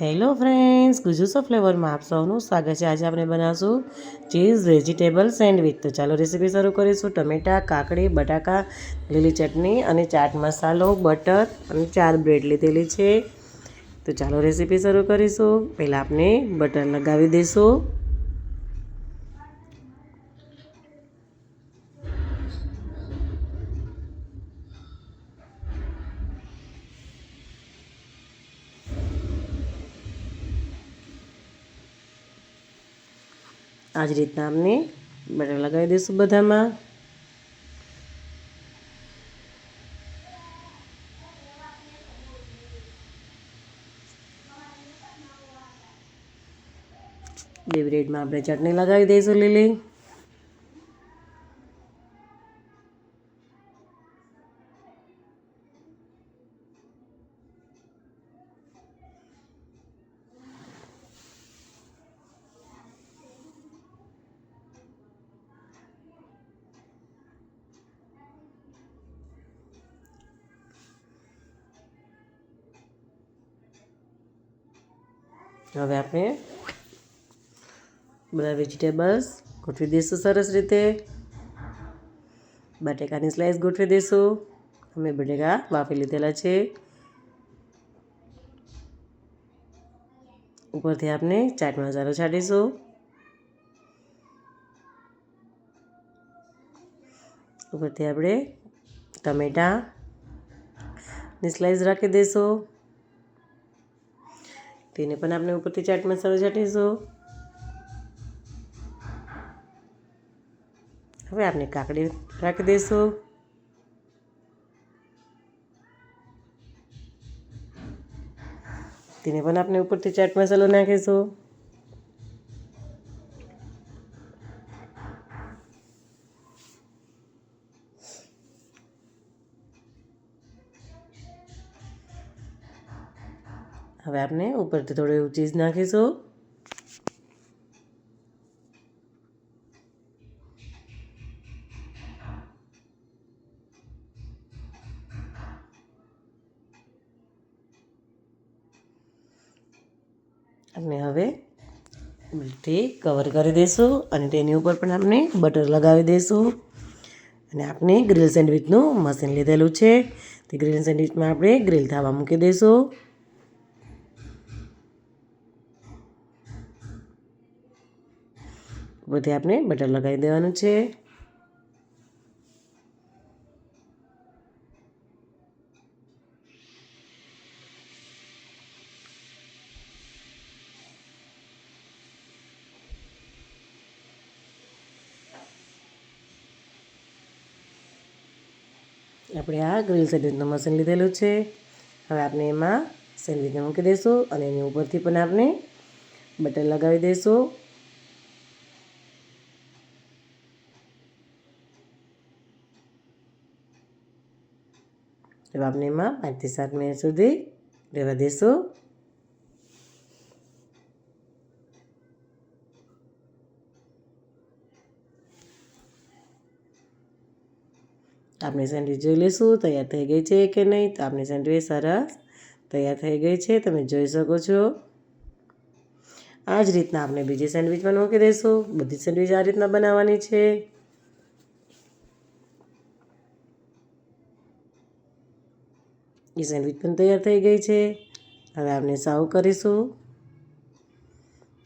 Hello friends, Gujus ફ્લેવરમાં આપ સૌનું સ્વાગત છે. આજે આપણે બનાવશું ચીઝ વેજીટેબલ સેન્ડવિચ. તો ચાલો રેસીપી શરૂ કરીશું. ટમેટાં, કાકડી, બટાકા, લીલી ચટણી અને ચાટ મસાલો, બટર અને ચાર બ્રેડ લીધેલી છે. તો ચાલો રેસીપી શરૂ કરીશું. પહેલાં આપણે બટર લગાવી દઈશું. આ જ રીતના આપણે બટર લગાવી દઈશું બધામાં. બે બ્રેડમાં આપણે ચટણી લગાવી દઈશું લીલી. હવે આપણે બધા વેજીટેબલ્સ ગોઠવી દઈશું સરસ રીતે. બટેકાની સ્લાઈસ ગોઠવી દઈશું. અમે બટેકા બાફી લીધેલા છે. ઉપરથી આપણે ચાટ મસાલો છાંટીશું. ઉપરથી આપણે ટમેટાની સ્લાઈસ રાખી દઈશું. તેને પણ આપણે ઉપરથી ચાટ મસાલો છાંટીશું હવે આપણે કાકડી રાખી દઈશું. તેને પણ આપણે ઉપરથી ચાટ મસાલો નાખીશું. હવે આપણે ઉપરથી થોડું એવું ચીઝ નાખીશું. અને હવે બ્રેડથી કવર કરી દઈશું અને તેની ઉપર પણ આપણે બટર લગાવી દઈશું. અને આપણે ગ્રીલ સેન્ડવિચનું મશીન લીધેલું છે. તે ગ્રીલ સેન્ડવિચમાં આપણે ગ્રીલ થવા મૂકી દઈશું. ઉપરથી આપણે બટર લગાવી દેવાનું છે. આપણે આ ગ્રીલ સેન્ડવિચનું મશીન લીધેલું છે. હવે આપણે એમાં સેન્ડવિચને મૂકી દઈશું અને એની ઉપરથી પણ આપણે બટર લગાવી દઈશું. હવે આપણે એમાં પાંચથી સાત મિનિટ સુધી રહેવા દઈશું આપણી સેન્ડવિચ જોઈ લઈશું તૈયાર થઈ ગઈ છે કે નહીં તો આપણી સેન્ડવીચ સરસ તૈયાર થઈ ગઈ છે તમે જોઈ શકો છો આ જ રીતના આપણે બીજી સેન્ડવિચ પણ મૂકી દઈશું બધી સેન્ડવિચ આ રીતના બનાવવાની છે એ સેન્ડવિચ પણ તૈયાર થઈ ગઈ છે. હવે આપણે સાવ કરીશું.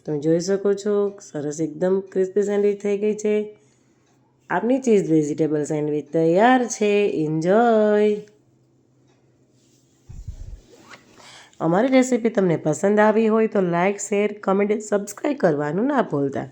તમે જોઈ શકો છો, સરસ એકદમ ક્રિસ્પી સેન્ડવિચ થઈ ગઈ છે. આપની ચીઝ વેજીટેબલ સેન્ડવિચ તૈયાર છે. એન્જોય અમારી રેસીપી તમને પસંદ આવી હોય તો લાઇક શેર, કમેન્ટ, સબસ્ક્રાઈબ કરવાનું ના ભૂલતા.